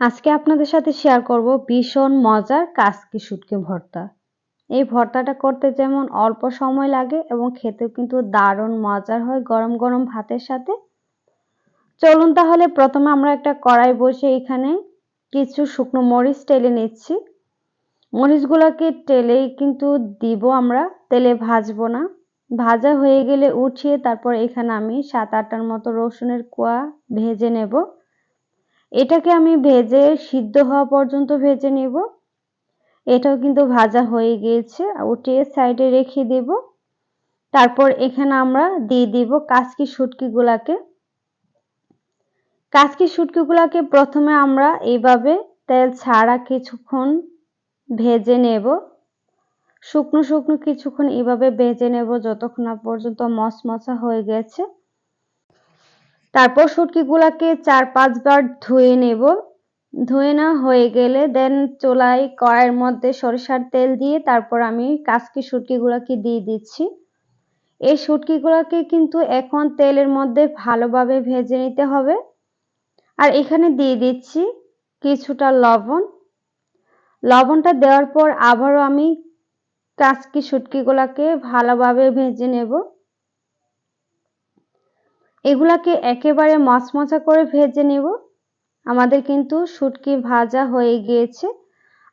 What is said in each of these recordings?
আজকে আপনাদের সাথে শেয়ার করব ভীষণ মজার কাসকি শুটকি ভর্তা। এই ভর্তাটা করতে যেমন অল্প সময় লাগে এবং খেতেও কিন্তু দারুণ মজার হয় গরম গরম ভাতের সাথে। চলুন তাহলে প্রথমে আমরা একটা কড়াই বসে এখানে কিছু শুকনো মরিচ টেলে নিচ্ছি। মরিচগুলোকে টেলেই কিন্তু দিব আমরা, তেলে ভাজবো না। ভাজা হয়ে গেলে উঠিয়ে তারপর এখানে আমি সাত আটটার মতো রসুনের কোয়া ভেজে নেব। এটাকে আমি ভেজে সিদ্ধ হওয়া পর্যন্ত ভেজে নেব। এটাও কিন্তু ভাজা হয়ে গিয়েছে। উঠিয়ে সাইডে রেখে দেব। তারপর এখানে আমরা দিয়ে দিব কাসকি শুটকিগুলাকে। কাসকি শুটকিগুলাকে প্রথমে আমরা এইভাবে তেল ছাড়া কিছুক্ষণ ভেজে নেব। শুকনো শুকনো কিছুক্ষণ এভাবে ভেজে নেব যতক্ষণ না পর্যন্ত মশমশা হয়ে গেছে। তারপর শুটকিগুলাকে চার পাঁচবার ধুয়ে নেব। ধুয়ে না হয়ে গেলে দেন চোলাই কড়াইয়ের মধ্যে সরিষার তেল দিয়ে তারপর আমি কাসকি শুটকিগুলোকে দিয়ে দিচ্ছি। এই শুটকিগুলোকে কিন্তু এখন তেলের মধ্যে ভালোভাবে ভেজে নিতে হবে। আর এখানে দিয়ে দিচ্ছি কিছুটা লবণ। লবণটা দেওয়ার পর আবারও আমি কাসকি শুটকিগুলোকে ভালোভাবে ভেজে নেব। এগুলাকে একেবারে মচমচা করে ভেজে নেব। আমাদের কিন্তু শুটকি ভাজা হয়ে গিয়েছে।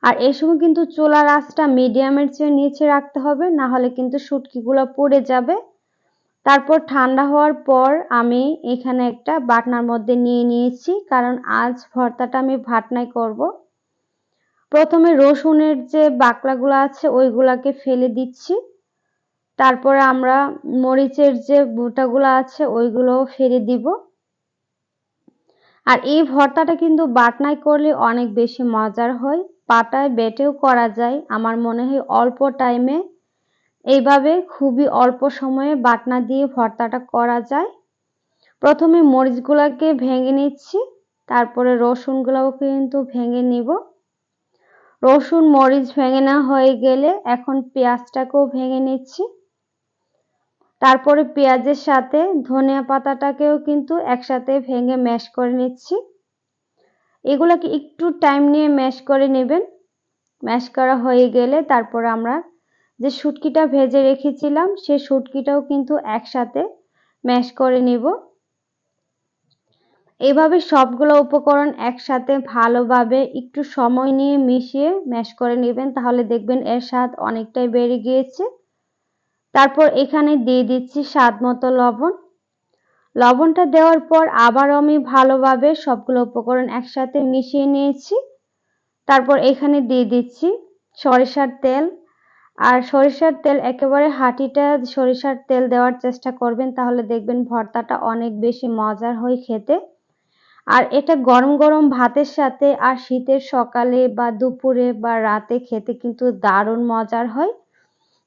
আর এই সময় কিন্তু চুলার আঁচটা মিডিয়ামের চেয়ে নিচে রাখতে হবে, না হলে কিন্তু শুটকিগুলো পড়ে যাবে। তারপর ঠান্ডা হওয়ার পর আমি এখানে একটা বাটনার মধ্যে নিয়ে নিয়েছি, কারণ আজ ভর্তাটা আমি ভাটনায় করব। প্রথমে রসুনের যে বাকলাগুলো আছে, ওইগুলাকে ফেলে দিচ্ছি। তারপরে আমরা মরিচের যে বুটাগুলো আছে, ওইগুলোও ফেলে দিব। আর এই ভর্তাটা কিন্তু বাটনায় করলে অনেক বেশি মজার হয়, পাটায় বেটেও করা যায়। আমার মনে হয় অল্প টাইমে এইভাবে খুবই অল্প সময়ে বাটনা দিয়ে ভর্তাটা করা যায়। প্রথমে মরিচগুলোকে ভেঙে নিচ্ছি, তারপরে রসুনগুলোও কিন্তু ভেঙে নিব। রসুন, মরিচ ভেঙে না হয়ে গেলে এখন পেঁয়াজটাকেও ভেঙে নিচ্ছি। তারপরে পেঁয়াজের সাথে ধনিয়া পাতাটাকেও কিন্তু একসাথে ভেঙে ম্যাশ করে নিচ্ছি। এগুলোকে একটু টাইম নিয়ে ম্যাশ করে নেবেন। ম্যাশ করা হয়ে গেলে তারপর আমরা যে শুটকিটা ভেজে রেখেছিলাম, সে শুটকিটাও কিন্তু একসাথে ম্যাশ করে নিব। এভাবে সবগুলো উপকরণ একসাথে ভালোভাবে একটু সময় নিয়ে মিশিয়ে ম্যাশ করে নেবেন, তাহলে দেখবেন এর স্বাদ অনেকটাই বেড়ে গিয়েছে। তারপর এখানে দিয়ে দিচ্ছি স্বাদ মতো লবণ। লবণটা দেওয়ার পর আবার আমি ভালোভাবে সবগুলো উপকরণ একসাথে মিশিয়ে নিয়েছি। তারপর এখানে দিয়ে দিচ্ছি সরিষার তেল। আর সরিষার তেল একেবারে হাঁটিটা সরিষার তেল দেওয়ার চেষ্টা করবেন, তাহলে দেখবেন ভর্তাটা অনেক বেশি মজার হয় খেতে। আর এটা গরম গরম ভাতের সাথে আর শীতের সকালে বা দুপুরে বা রাতে খেতে কিন্তু দারুণ মজার হয়।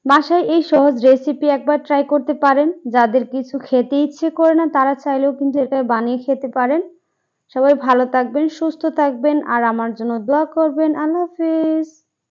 বাসায় এই সহজ রেসিপি একবার ট্রাই করতে পারেন। যাদের কিছু খেতে ইচ্ছে করে না, তারা চাইলেও কিন্তু এটা বানিয়ে খেতে পারেন। সবাই ভালো থাকবেন, সুস্থ থাকবেন, আর আমার জন্য দোয়া করবেন। আল্লাহ হাফিজ।